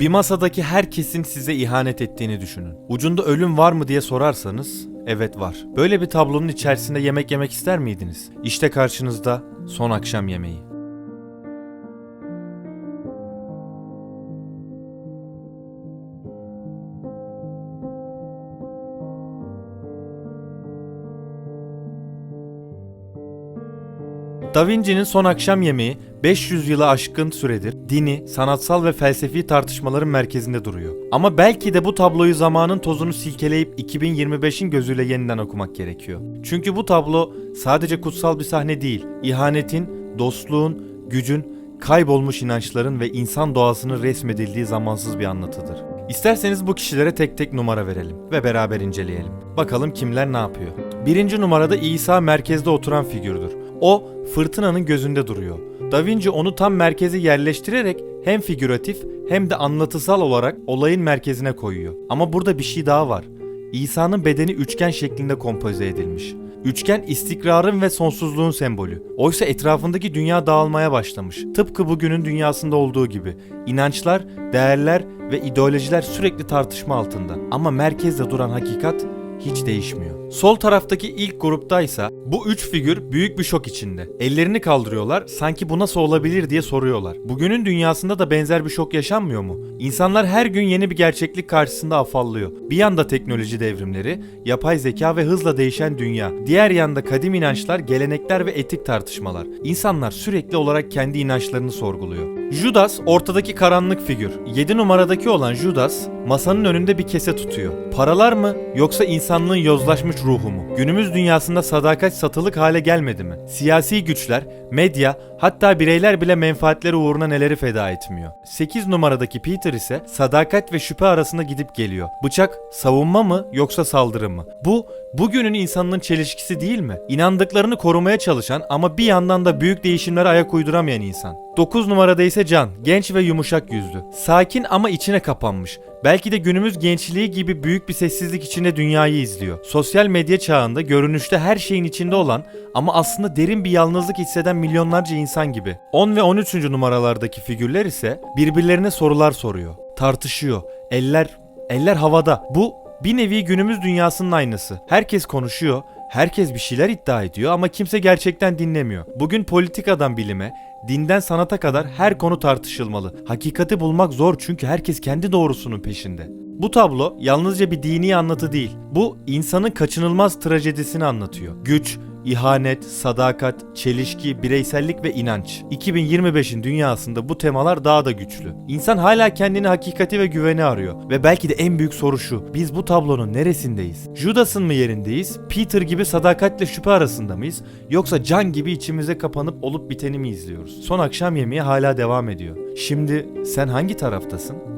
Bir masadaki herkesin size ihanet ettiğini düşünün. Ucunda ölüm var mı diye sorarsanız, evet var. Böyle bir tablonun içerisinde yemek yemek ister miydiniz? İşte karşınızda son akşam yemeği. Da Vinci'nin Son Akşam Yemeği 500 yılı aşkın süredir dini, sanatsal ve felsefi tartışmaların merkezinde duruyor. Ama belki de bu tabloyu zamanın tozunu silkeleyip 2025'in gözüyle yeniden okumak gerekiyor. Çünkü bu tablo sadece kutsal bir sahne değil, ihanetin, dostluğun, gücün, kaybolmuş inançların ve insan doğasının resmedildiği zamansız bir anlatıdır. İsterseniz bu kişilere tek tek numara verelim ve beraber inceleyelim. Bakalım kimler ne yapıyor. Birinci numarada İsa merkezde oturan figürdür. O fırtınanın gözünde duruyor. Da Vinci onu tam merkeze yerleştirerek hem figüratif hem de anlatısal olarak olayın merkezine koyuyor. Ama burada bir şey daha var. İsa'nın bedeni üçgen şeklinde kompoze edilmiş. Üçgen istikrarın ve sonsuzluğun sembolü. Oysa etrafındaki dünya dağılmaya başlamış. Tıpkı bugünün dünyasında olduğu gibi. İnançlar, değerler ve ideolojiler sürekli tartışma altında. Ama merkezde duran hakikat hiç değişmiyor. Sol taraftaki ilk gruptaysa bu üç figür büyük bir şok içinde. Ellerini kaldırıyorlar sanki bu nasıl olabilir diye soruyorlar. Bugünün dünyasında da benzer bir şok yaşanmıyor mu? İnsanlar her gün yeni bir gerçeklik karşısında afallıyor. Bir yanda teknoloji devrimleri, yapay zeka ve hızla değişen dünya. Diğer yanda kadim inançlar, gelenekler ve etik tartışmalar. İnsanlar sürekli olarak kendi inançlarını sorguluyor. Judas ortadaki karanlık figür. 7 numaradaki olan Judas masanın önünde bir kese tutuyor. Paralar mı yoksa insanlığın yozlaşmış ruhu mu? Günümüz dünyasında sadakat satılık hale gelmedi mi? Siyasi güçler, medya, hatta bireyler bile menfaatleri uğruna neleri feda etmiyor. 8 numaradaki Peter ise sadakat ve şüphe arasında gidip geliyor. Bıçak savunma mı yoksa saldırı mı? Bu bugünün insanının çelişkisi değil mi? İnandıklarını korumaya çalışan ama bir yandan da büyük değişimlere ayak uyduramayan insan. 9 numarada ise Can, genç ve yumuşak yüzlü. Sakin ama içine kapanmış. Belki de günümüz gençliği gibi büyük bir sessizlik içinde dünyayı izliyor. Sosyal medya çağında görünüşte her şeyin içinde olan ama aslında derin bir yalnızlık hisseden milyonlarca insan gibi. 10 ve 13. numaralardaki figürler ise birbirlerine sorular soruyor, tartışıyor. Eller eller havada. Bu bir nevi günümüz dünyasının aynısı. Herkes konuşuyor, herkes bir şeyler iddia ediyor ama kimse gerçekten dinlemiyor. Bugün politikadan bilime, dinden sanata kadar her konu tartışılmalı. Hakikati bulmak zor çünkü herkes kendi doğrusunun peşinde. Bu tablo yalnızca bir dini anlatı değil. Bu insanın kaçınılmaz trajedisini anlatıyor. Güç, ihanet, sadakat, çelişki, bireysellik ve inanç. 2025'in dünyasında bu temalar daha da güçlü. İnsan hala kendini hakikati ve güveni arıyor. Ve belki de en büyük soru şu. Biz bu tablonun neresindeyiz? Judas'ın mı yerindeyiz? Peter gibi sadakatle şüphe arasında mıyız? Yoksa can gibi içimize kapanıp olup biteni mi izliyoruz? Son akşam yemeği hala devam ediyor. Şimdi sen hangi taraftasın?